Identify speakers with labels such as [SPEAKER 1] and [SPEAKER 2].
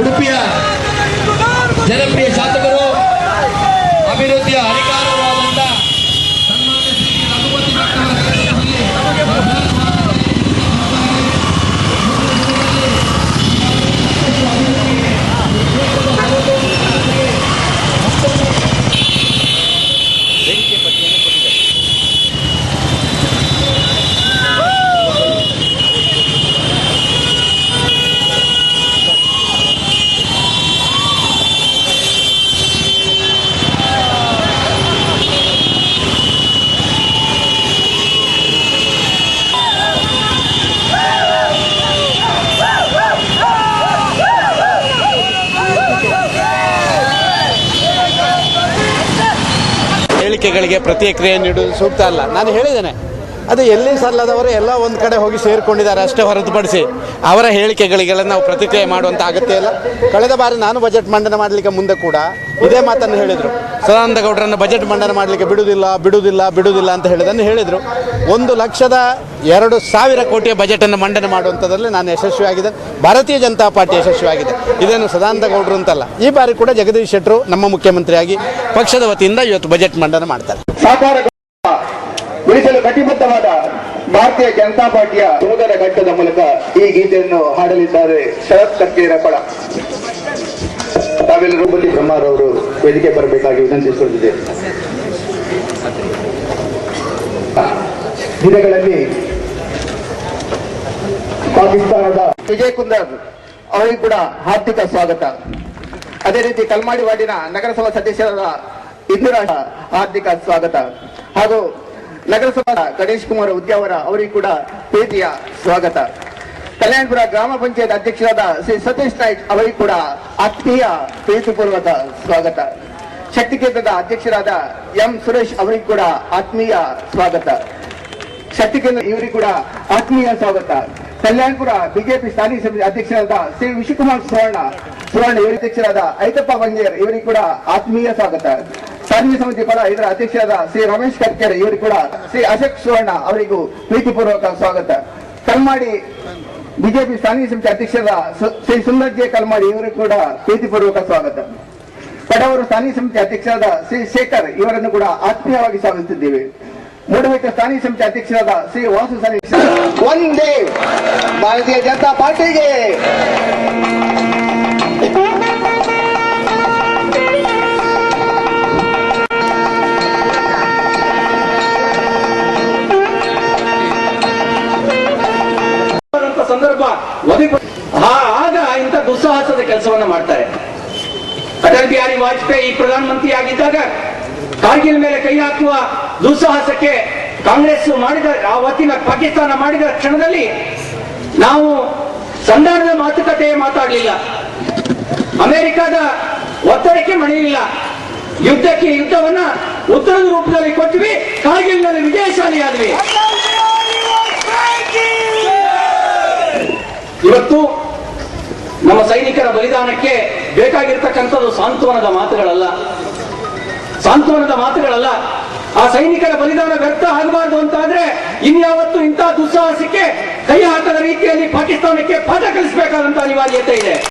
[SPEAKER 1] ಉಡುಪಿಯ ಜನಪ್ರಿಯ ಶಾಸಕರು
[SPEAKER 2] ಹೇಳಿಕೆಗಳಿಗೆ ಪ್ರತಿಕ್ರಿಯೆ ನೀಡುವುದು ಸೂಕ್ತ ಅಲ್ಲ. ನಾನು ಹೇಳಿದ್ದೇನೆ. ಅದು ಎಲ್ಲಿ ಸಲ್ಲದವರು ಎಲ್ಲ ಒಂದು ಕಡೆ ಹೋಗಿ ಸೇರಿಕೊಂಡಿದ್ದಾರೆ ಅಷ್ಟೇ ಹೊರತುಪಡಿಸಿ ಅವರ ಹೇಳಿಕೆಗಳಿಗೆಲ್ಲ ನಾವು ಪ್ರತಿಕ್ರಿಯೆ ಮಾಡುವಂಥ ಅಗತ್ಯ ಇಲ್ಲ. ಕಳೆದ ಬಾರಿ ನಾನು ಬಜೆಟ್ ಮಂಡನೆ ಮಾಡಲಿಕ್ಕೆ ಮುಂದೆ ಕೂಡ ಇದೇ ಮಾತನ್ನು ಹೇಳಿದರು. ಸದಾನಂದ ಗೌಡರನ್ನು ಬಜೆಟ್ ಮಂಡನೆ ಮಾಡಲಿಕ್ಕೆ ಬಿಡುವುದಿಲ್ಲ ಬಿಡುವುದಿಲ್ಲ ಬಿಡುವುದಿಲ್ಲ ಅಂತ ಹೇಳಿದನ್ನು ಹೇಳಿದರು. ಒಂದು ಲಕ್ಷದ ಎರಡು ಸಾವಿರ ಕೋಟಿಯ ಬಜೆಟನ್ನು ಮಂಡನೆ ಮಾಡುವಂಥದ್ರಲ್ಲಿ ನಾನು ಯಶಸ್ವಿಯಾಗಿದೆ ಭಾರತೀಯ ಜನತಾ ಪಾರ್ಟಿ ಯಶಸ್ವಿಯಾಗಿದೆ. ಇದನ್ನು ಸದಾನಂದ ಗೌಡರು ಅಂತಲ್ಲ. ಈ ಬಾರಿ ಕೂಡ ಜಗದೀಶ್ ಶೆಟ್ಟರು ನಮ್ಮ ಮುಖ್ಯಮಂತ್ರಿಯಾಗಿ ಪಕ್ಷದ ವತಿಯಿಂದ ಇವತ್ತು ಬಜೆಟ್ ಮಂಡನೆ ಮಾಡ್ತಾರೆ.
[SPEAKER 3] ಕಟಿಬದ್ಧವಾದ ಭಾರತೀಯ ಜನತಾ ಪಾರ್ಟಿಯ ಸೋದರ ಘಟ್ಟದ ಮೂಲಕ ಈ ಗೀತೆಯನ್ನು ಹಾಡಲಿದ್ದಾರೆ ಶರತ್ ಕಕ್ಕೇರ ಪಡ ತಾವೆಲ್ಲರೂ ಬಲ್ಲಿ ಬ್ರಹ್ಮಾರವರು ವೇದಿಕೆ ಬರಬೇಕಾಗಿ ವಿನಂತಿಸಿಕೊಂಡಿದ್ದೇನೆ ದಿನಗಳಲ್ಲಿ ಪಾಕಿಸ್ತಾನದ ವಿಜಯ್ ಕುಂದರ್ ಅವರಿಗೂ ಕೂಡ ಹಾರ್ದಿಕ ಸ್ವಾಗತ. ಅದೇ ರೀತಿ ಕಲ್ಮಾಡಿ ವಾರ್ಡಿನ ನಗರಸಭಾ ಸದಸ್ಯರಾದ ಇಂದಿರಾ ಹಾರ್ದಿಕ ಸ್ವಾಗತ. ಹಾಗೂ ನಗರಸಭಾ ಗಣೇಶ್ ಕುಮಾರ್ ಉದ್ಯಾವರ ಅವರಿಗೂ ಕೂಡ ಪ್ರೀತಿಯ ಸ್ವಾಗತ. ಕಲ್ಯಾಣಪುರ ಗ್ರಾಮ ಪಂಚಾಯತ್ ಅಧ್ಯಕ್ಷರಾದ ಶ್ರೀ ಸತೀಶ್ ನಾಯ್ಕ್ ಅವರಿಗೂ ಕೂಡ ಆತ್ಮೀಯ ಪ್ರೀತಿಪೂರ್ವಕ ಸ್ವಾಗತ. ಶಕ್ತಿ ಕೇಂದ್ರದ ಅಧ್ಯಕ್ಷರಾದ ಎಂ ಸುರೇಶ್ ಅವರಿಗೂ ಕೂಡ ಆತ್ಮೀಯ ಸ್ವಾಗತ. ಶಕ್ತಿ ಕೇಂದ್ರ ಇವರಿಗೂ ಕೂಡ ಆತ್ಮೀಯ ಸ್ವಾಗತ. ಕಲ್ಯಾಣಪುರ ಬಿಜೆಪಿ ಸ್ಥಾನಿಕ ಸಮಿತಿ ಅಧ್ಯಕ್ಷರಾದ ಶ್ರೀ ವಿಶ್ವಕುಮಾರ್ ಸುವರ್ಣ. ಸುವರ್ಣ ಇವರ ಅಧ್ಯಕ್ಷರಾದ ಐತಪ್ಪ ಬಂಗೇರ್, ಇವರಿಗೆ ಕೂಡ ಆತ್ಮೀಯ ಸ್ವಾಗತ. ಸ್ಥಾನೀಯ ಸಮಿತಿ ಪರ ಇದರ ಅಧ್ಯಕ್ಷರಾದ ಶ್ರೀ ರಮೇಶ್ ಕರ್ಕೆರೆ ಇವರಿಗೂ ಕೂಡ ಶ್ರೀ ಅಶೋಕ್ ಸುವರ್ಣ ಅವರಿಗೂ ಪ್ರೀತಿಪೂರ್ವಕ ಸ್ವಾಗತ. ಕಲ್ಮಾಡಿ ಬಿಜೆಪಿ ಸ್ಥಾನೀಯ ಸಮಿತಿ ಅಧ್ಯಕ್ಷರಾದ ಶ್ರೀ ಸುಂದರ್ ಜೆ ಕಲ್ಮಾಡಿ ಇವರಿಗೂ ಕೂಡ ಪ್ರೀತಿಪೂರ್ವಕ ಸ್ವಾಗತ. ಕಡವರು ಸ್ಥಾನೀಯ ಸಮಿತಿ ಅಧ್ಯಕ್ಷರಾದ ಶ್ರೀ ಶೇಖರ್, ಇವರನ್ನು ಕೂಡ ಆತ್ಮೀಯವಾಗಿ ಸ್ವಾಗತಿಸಿದ್ದೇವೆ ಮೂಡಬೇಕ ಸ್ಥಾನೀಯ ಸಮಿತಿ ಅಧ್ಯಕ್ಷರಾದ ಶ್ರೀ ವಾಸು ಸತೀಶ್ ಒಂದೇ ಭಾರತೀಯ ಜನತಾ ಪಾರ್ಟಿಗೆ.
[SPEAKER 4] ಸಂದರ್ಭ ಆ- ಆಗ ಇಂಥ ದುಸ್ಸಾಹಸದ ಕೆಲಸವನ್ನ ಮಾಡ್ತಾರೆ. ಅಟಲ್ ಬಿಹಾರಿ ವಾಜಪೇಯಿ ಪ್ರಧಾನಮಂತ್ರಿ ಆಗಿದ್ದಾಗ ಕಾರ್ಗಿಲ್ ಮೇಲೆ ಕೈ ಹಾಕುವ ದುಸ್ಸಾಹಸಕ್ಕೆ ಕಾಂಗ್ರೆಸ್ ಮಾಡಿದ ಆವತ್ತಿನ ಪಾಕಿಸ್ತಾನ ಮಾಡಿದ ಕ್ಷಣದಲ್ಲಿ ನಾವು ಸಂಧಾನದ ಮಾತುಕತೆ ಮಾತಾಡಲಿಲ್ಲ. ಅಮೆರಿಕದ ಒತ್ತಡಕ್ಕೆ ಮಣಿಯಲಿಲ್ಲ ಯುದ್ಧಕ್ಕೆ ಯುದ್ಧವನ್ನ ಉತ್ತರದ ರೂಪದಲ್ಲಿ ಕೊಟ್ವಿ ಕಾರ್ಗಿಲ್ನಲ್ಲಿ ವಿಜಯಶಾಲಿಯಾದ್ವಿ. ಇವತ್ತು ನಮ್ಮ ಸೈನಿಕರ ಬಲಿದಾನಕ್ಕೆ ಬೇಕಾಗಿರ್ತಕ್ಕಂಥದ್ದು ಸಾಂತ್ವನದ ಮಾತುಗಳಲ್ಲ. ಸಾಂತ್ವನದ ಮಾತುಗಳಲ್ಲ. ಆ ಸೈನಿಕರ ಬಲಿದಾನ ವ್ಯರ್ಥ ಆಗಬಾರ್ದು ಅಂತಾದ್ರೆ ಇನ್ಯಾವತ್ತು ಇಂಥ ದುಸ್ಸಾಹಸಕ್ಕೆ ಕೈ ಹಾಕದ ರೀತಿಯಲ್ಲಿ ಪಾಕಿಸ್ತಾನಕ್ಕೆ ಪಾಠ ಕಲಿಸಬೇಕಾದಂತ ಅನಿವಾರ್ಯತೆ ಇದೆ.